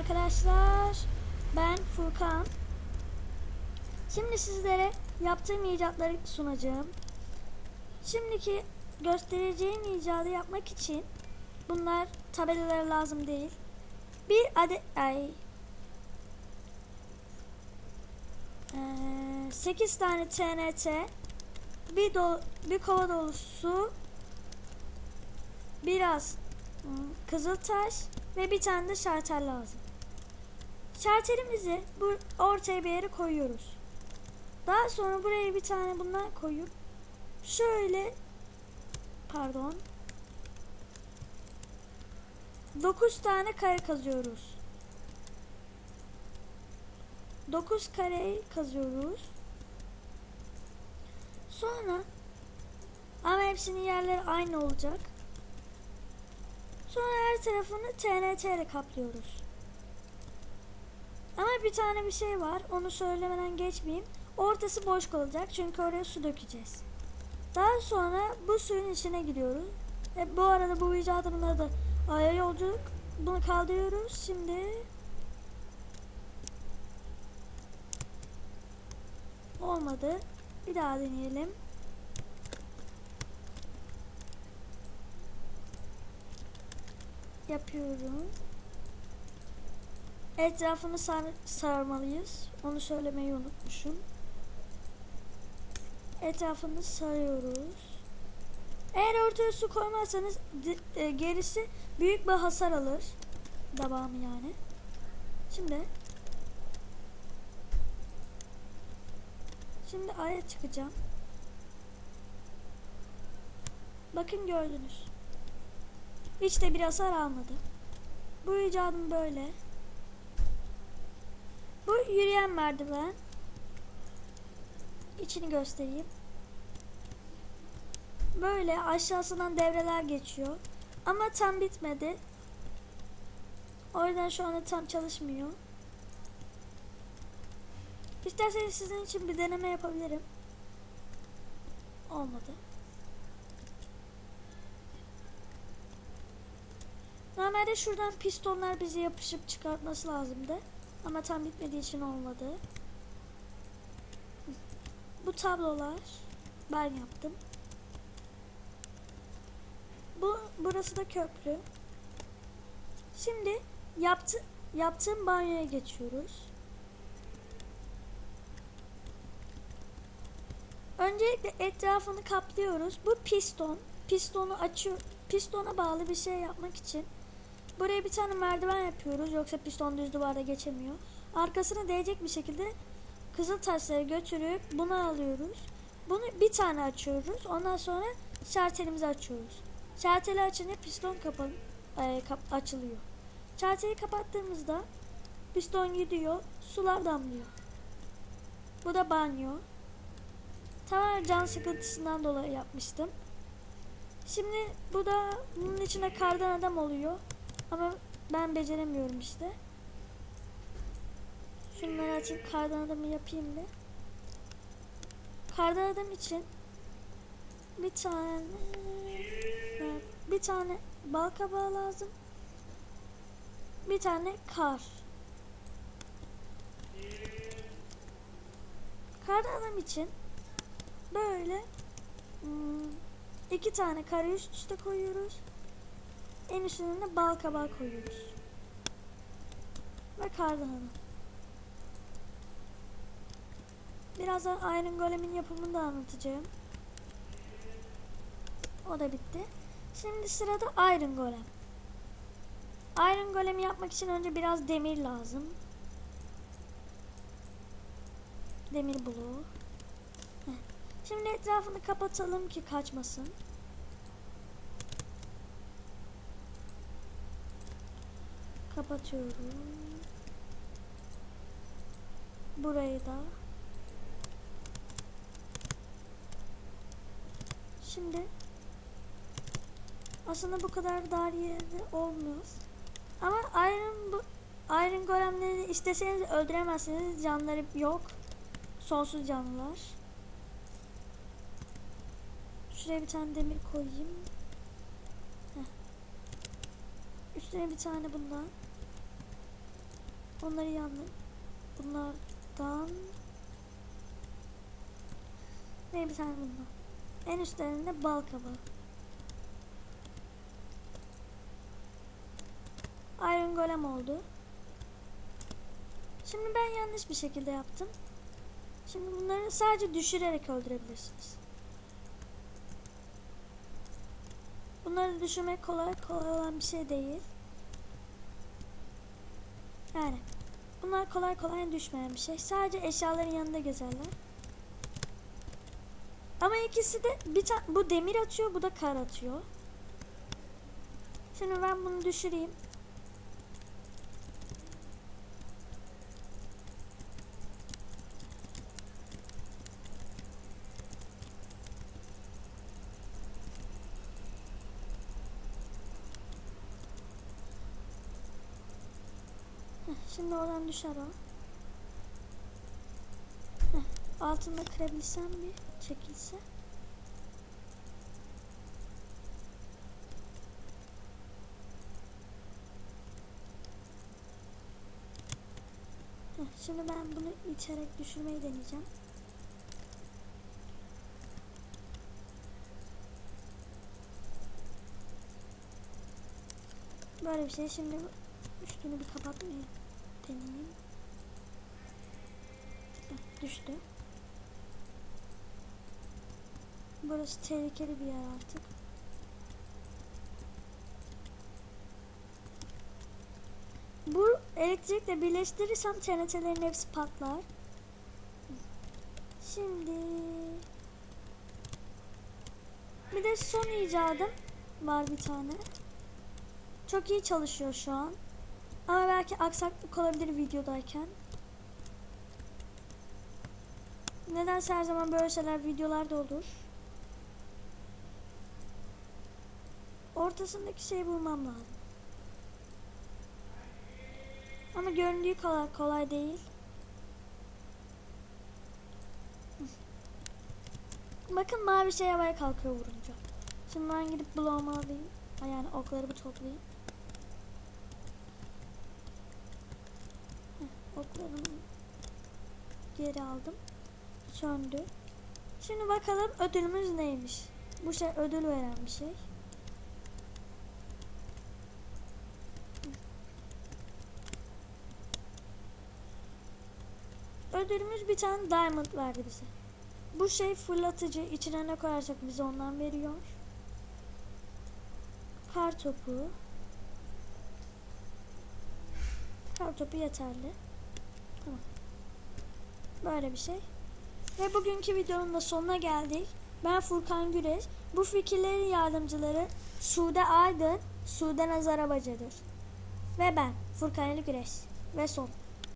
arkadaşlar. Ben Furkan. Şimdi sizlere yaptığım icatları sunacağım. Şimdiki göstereceğim icadı yapmak için bunlar tabelalar lazım değil. Bir adet ay eee, 8 tane TNT bir do bir kova dolusu biraz ım, kızıltaş ve bir tane de şartel lazım. Şartelimizi bu ortaya bir yere koyuyoruz. Daha sonra buraya bir tane bundan koyup şöyle pardon 9 tane kare kazıyoruz. 9 kareyi kazıyoruz. Sonra ama hepsinin yerleri aynı olacak. Sonra her tarafını TNT ile kaplıyoruz. Bir tane bir şey var. Onu söylemeden geçmeyeyim. Ortası boş kalacak çünkü oraya su dökeceğiz. Daha sonra bu suyun içine giriyoruz. E, bu arada bu icadımın adı Aya Yolculuk. Bunu kaldırıyoruz. Şimdi olmadı. Bir daha deneyelim. Yapıyorum. Etrafını sar sarmalıyız. Onu söylemeyi unutmuşum. Etrafını sarıyoruz. Eğer ortaya su koymazsanız e, gerisi büyük bir hasar alır. Devamı yani. Şimdi Şimdi aya çıkacağım. Bakın gördünüz. Hiç de bir hasar almadı. Bu icadım böyle. Bu yürüyen merdiven. İçini göstereyim. Böyle aşağısından devreler geçiyor. Ama tam bitmedi. O yüzden şu anda tam çalışmıyor. İsterseniz sizin için bir deneme yapabilirim. Olmadı. Normalde şuradan pistonlar bize yapışıp çıkartması lazımdı. Ama tam bitmediği için olmadı. Bu tablolar ben yaptım. Bu burası da köprü. Şimdi yaptı, yaptığım banyoya geçiyoruz. Öncelikle etrafını kaplıyoruz. Bu piston. Pistonu açıyor. Pistona bağlı bir şey yapmak için buraya bir tane merdiven yapıyoruz. Yoksa piston düz duvarda geçemiyor. Arkasına değecek bir şekilde kızıl taşları götürüp bunu alıyoruz. Bunu bir tane açıyoruz. Ondan sonra şartelimizi açıyoruz. Şarteli açınca piston kapan e, kap- açılıyor. Şarteli kapattığımızda piston gidiyor. Sular damlıyor. Bu da banyo. Tamamen can sıkıntısından dolayı yapmıştım. Şimdi bu da bunun içine kardan adam oluyor. Ama ben beceremiyorum işte. Şunları açayım kardan adamı yapayım bir. Kardan adam için bir tane bir tane bal kabağı lazım. Bir tane kar. Kardan adam için böyle hmm, iki tane kare üst üste koyuyoruz. En üstüne de bal kabağı koyuyoruz. Ve kardan adam. Birazdan Iron Golem'in yapımını da anlatacağım. O da bitti. Şimdi sırada Iron Golem. Iron Golem'i yapmak için önce biraz demir lazım. Demir bloğu. Şimdi etrafını kapatalım ki kaçmasın. Kapatıyorum. Burayı da. Şimdi aslında bu kadar dar yerde olmaz. Ama Iron Iron golemleri isteseniz öldüremezsiniz. Canları yok. Sonsuz canlılar. Şuraya bir tane demir koyayım. Heh. Üstüne bir tane bundan. Onları yanlı. Bunlardan ve bir tane bundan. En üstlerinde bal kabağı. Iron Golem oldu. Şimdi ben yanlış bir şekilde yaptım. Şimdi bunları sadece düşürerek öldürebilirsiniz. Bunları düşürmek kolay kolay olan bir şey değil. Yani bunlar kolay kolay düşmeyen bir şey. Sadece eşyaların yanında gezerler. Ama ikisi de bir tane bu demir atıyor, bu da kar atıyor. Şimdi ben bunu düşüreyim. Şimdi oradan düşer o. Altında kırabilsem bir çekilse. Şimdi ben bunu iterek düşürmeyi deneyeceğim. Böyle bir şey. Şimdi üstünü bir kapatmayı deneyeyim. Düştü. Burası tehlikeli bir yer artık. Bu elektrikle birleştirirsem TNT'lerin hepsi patlar. Şimdi bir de son icadım var bir tane. Çok iyi çalışıyor şu an. Belki aksaklık olabilir videodayken. Nedense her zaman böyle şeyler videolarda olur. Ortasındaki şeyi bulmam lazım. Ama göründüğü kadar kolay değil. Bakın mavi şey havaya kalkıyor vurunca. Şimdi ben gidip bloğumu alayım. Ay, Yani okları bir toplayayım. Oklarımı geri aldım. Söndü. Şimdi bakalım ödülümüz neymiş. Bu şey ödül veren bir şey. Ödülümüz bir tane diamond verdi bize. Bu şey fırlatıcı. İçine ne koyarsak bize ondan veriyor. Kar topu. Kar topu yeterli. Tamam. Böyle bir şey. Ve bugünkü videonun da sonuna geldik. Ben Furkan Güreş. Bu fikirlerin yardımcıları Sude Aydın, Sude Nazar Abacı'dır. Ve ben Furkan Ali Güreş. Ve son.